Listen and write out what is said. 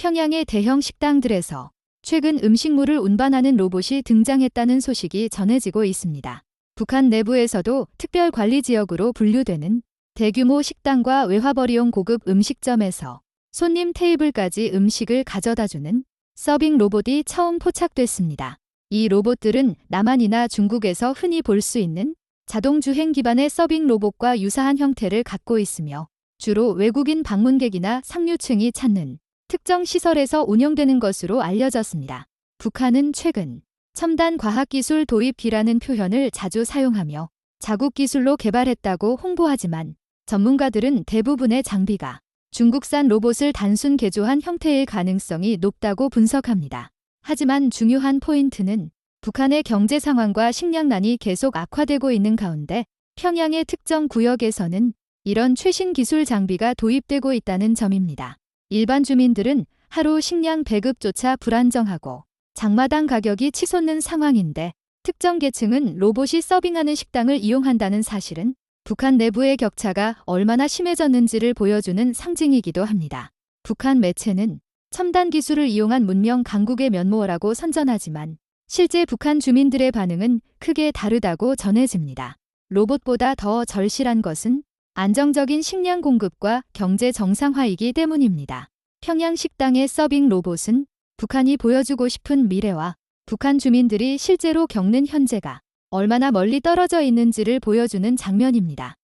평양의 대형 식당들에서 최근 음식물을 운반하는 로봇이 등장했다는 소식이 전해지고 있습니다. 북한 내부에서도 특별 관리 지역으로 분류되는 대규모 식당과 외화벌이용 고급 음식점에서 손님 테이블까지 음식을 가져다주는 서빙 로봇이 처음 포착됐습니다. 이 로봇들은 남한이나 중국에서 흔히 볼 수 있는 자동 주행 기반의 서빙 로봇과 유사한 형태를 갖고 있으며 주로 외국인 방문객이나 상류층이 찾는 특정 시설에서 운영되는 것으로 알려졌습니다. 북한은 최근 첨단 과학기술 도입기라는 표현을 자주 사용하며 자국 기술로 개발했다고 홍보하지만 전문가들은 대부분의 장비가 중국산 로봇을 단순 개조한 형태일 가능성이 높다고 분석합니다. 하지만 중요한 포인트는 북한의 경제 상황과 식량난이 계속 악화되고 있는 가운데 평양의 특정 구역에서는 이런 최신 기술 장비가 도입되고 있다는 점입니다. 일반 주민들은 하루 식량 배급조차 불안정하고 장마당 가격이 치솟는 상황인데 특정 계층은 로봇이 서빙하는 식당을 이용한다는 사실은 북한 내부의 격차가 얼마나 심해졌는지를 보여주는 상징이기도 합니다. 북한 매체는 첨단 기술을 이용한 문명 강국의 면모라고 선전하지만 실제 북한 주민들의 반응은 크게 다르다고 전해집니다. 로봇보다 더 절실한 것은 안정적인 식량 공급과 경제 정상화이기 때문입니다. 평양 식당의 서빙 로봇은 북한이 보여주고 싶은 미래와 북한 주민들이 실제로 겪는 현재가 얼마나 멀리 떨어져 있는지를 보여주는 장면입니다.